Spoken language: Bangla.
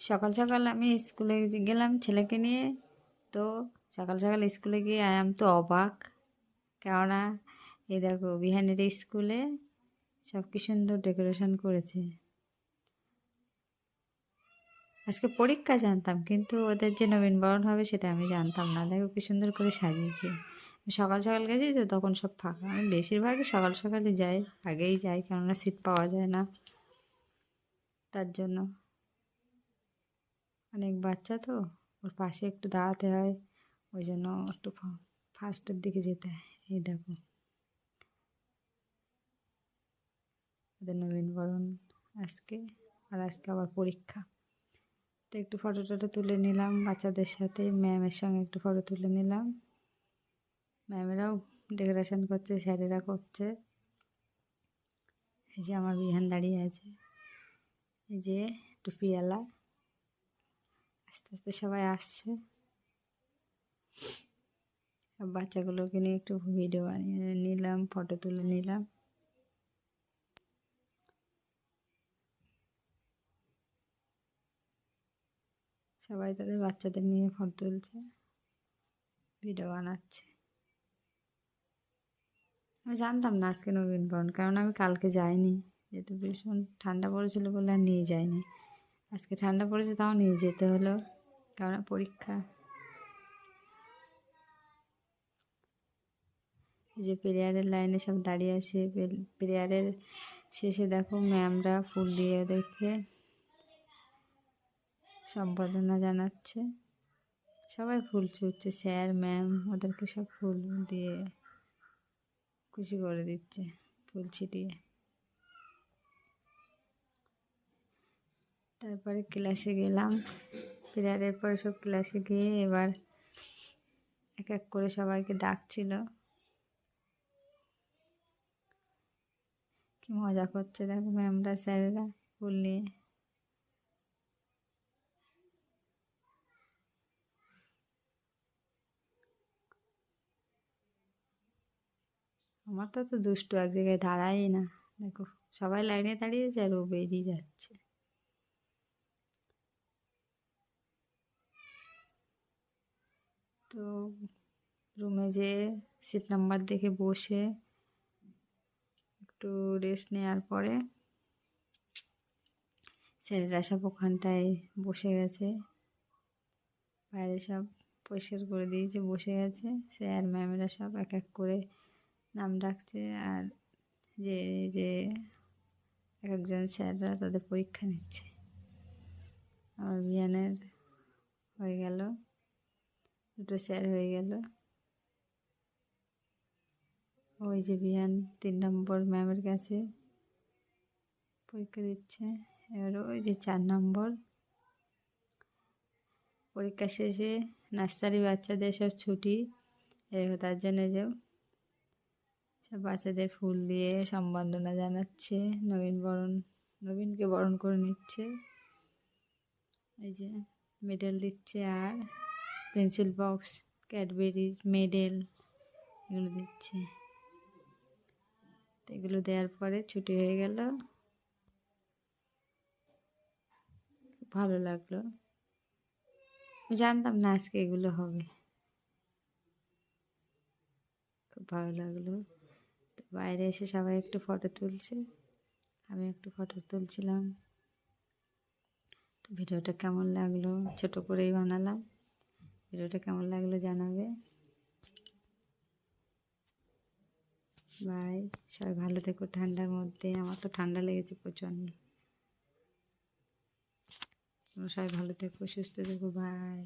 সকাল সকাল আমি স্কুলে গেলাম ছেলেকে নিয়ে। তো সকাল সকাল স্কুলে গিয়ে আয়াম তো অবাক। কেননা এই দেখো বিহানের স্কুলে সব কি সুন্দর ডেকোরেশন করেছে। আজকে পরীক্ষা জানতাম, কিন্তু ওদের যে নবীনবরণ হবে সেটা আমি জানতাম না। দেখো কি সুন্দর করে সাজিয়েছে। সকাল সকাল গেছি তো তখন সব ফাঁকা। আমি বেশিরভাগই সকাল সকালে যাই, আগেই যাই, কেননা সিট পাওয়া যায় না। তার জন্য। অনেক বাচ্চা তো, ওর পাশে একটু দাঁড়াতে হয়, ওই জন্য একটু ফার্স্টের দিকে যেতে হয়, এই দেখো। ওদের নবীনবরণ আজকে, আর আজকে আবার পরীক্ষা। তো একটু ফটো টটো তুলে নিলাম বাচ্চাদের সাথে ম্যামের সঙ্গে একটু ফটো তুলে নিলাম। ম্যামেরাও ডেকোরেশন করছে, স্যারেরা করছে। এই যে আমার বিহান দাঁড়িয়ে আছে, এই যে টুপিওয়ালা আস্তে আস্তে সবাই আসছে। বাচ্চাগুলোকে নিয়ে একটু ভিডিও বানিয়ে নিলাম, ফটো তুলে নিলাম। সবাই তাদের বাচ্চাদের নিয়ে ফটো তুলছে, ভিডিও বানাচ্ছে। আমি জানতাম না আজকে নবীনবরণ কারণ আমি কালকে যাইনি। যেহেতু ভীষণ ঠান্ডা পড়েছিল বলে আর নিয়ে যাইনি। আজকে ঠান্ডা পড়েছে, তাও নিয়ে যেতে হলো। কারণ পরীক্ষা। যে প্রেয়ারের লাইনে সব দাঁড়িয়ে আছে। প্রেয়ারের শেষে দেখো ম্যামরা ফুল দিয়ে ওদেরকে সম্পাদনা জানাচ্ছে। সবাই ফুল ছুটছে, স্যার, ম্যাম, ওদেরকে সব ফুল দিয়ে খুশি করে দিচ্ছে, ফুল ছিটিয়ে। তারপরে ক্লাসে গেলাম। প্রেয়ারের পরে সব ক্লাসে গিয়ে এবার এক এক করে সবাইকে ডাকছিল। কি মজা করছে দেখো ম্যামরা স্যারেরা ফুল নিয়ে। আমার তো তো দুষ্টু এক জায়গায় দাঁড়াই না। দেখো সবাই লাইনে দাঁড়িয়েছে আর ও বেরিয়ে যাচ্ছে। তো রুমে যে সিট নাম্বার দেখে বসে একটু রেস্ট নেওয়ার পরে স্যারেরা সব ওখানটায় বসে গেছে। বাইরে সব পরিষ্কার করে দিয়েছে বসে গেছে। স্যার ম্যামেরা সব এক এক করে নাম ডাকছে আর যে যে এক একজন স্যাররা তাদের পরীক্ষা নিচ্ছে। আমার বিয়ানের হয়ে গেল। দুটো স্যার হয়ে গেল। ওই যে বিহান, তিন নম্বর ম্যামের কাছে পরীক্ষা দিচ্ছে। এবার ওই যে চার নম্বর। পরীক্ষা শেষে নার্সারি বাচ্চাদের সব ছুটি। তার জন্য যে সব বাচ্চাদের ফুল দিয়ে সম্বর্ধনা জানাচ্ছে। নবীন বরণ, নবীনকে বরণ করে নিচ্ছে। এই যে মেডেল দিচ্ছে আর পেন্সিল বক্স, ক্যাডবেরি, মেডেল এগুলো দিচ্ছে। এগুলো দেওয়ার পরে ছুটি হয়ে গেল। ভালো লাগল। জানতাম না আজকে এগুলো হবে। খুব ভালো লাগল। তো বাইরে এসে সবাই একটু ফটো তুলছে। আমি একটু ফটো তুলছিলাম। তো ভিডিওটা কেমন লাগল? ছোট করেই বানালাম। ভিডিওটা কেমন লাগল জানাবে। বাই সবাই ভালো থেকো, ঠান্ডার মধ্যে। আমার তো ঠান্ডা লেগেছে প্রচণ্ড। সবাই ভালো থেকো, সুস্থ থেকো বাই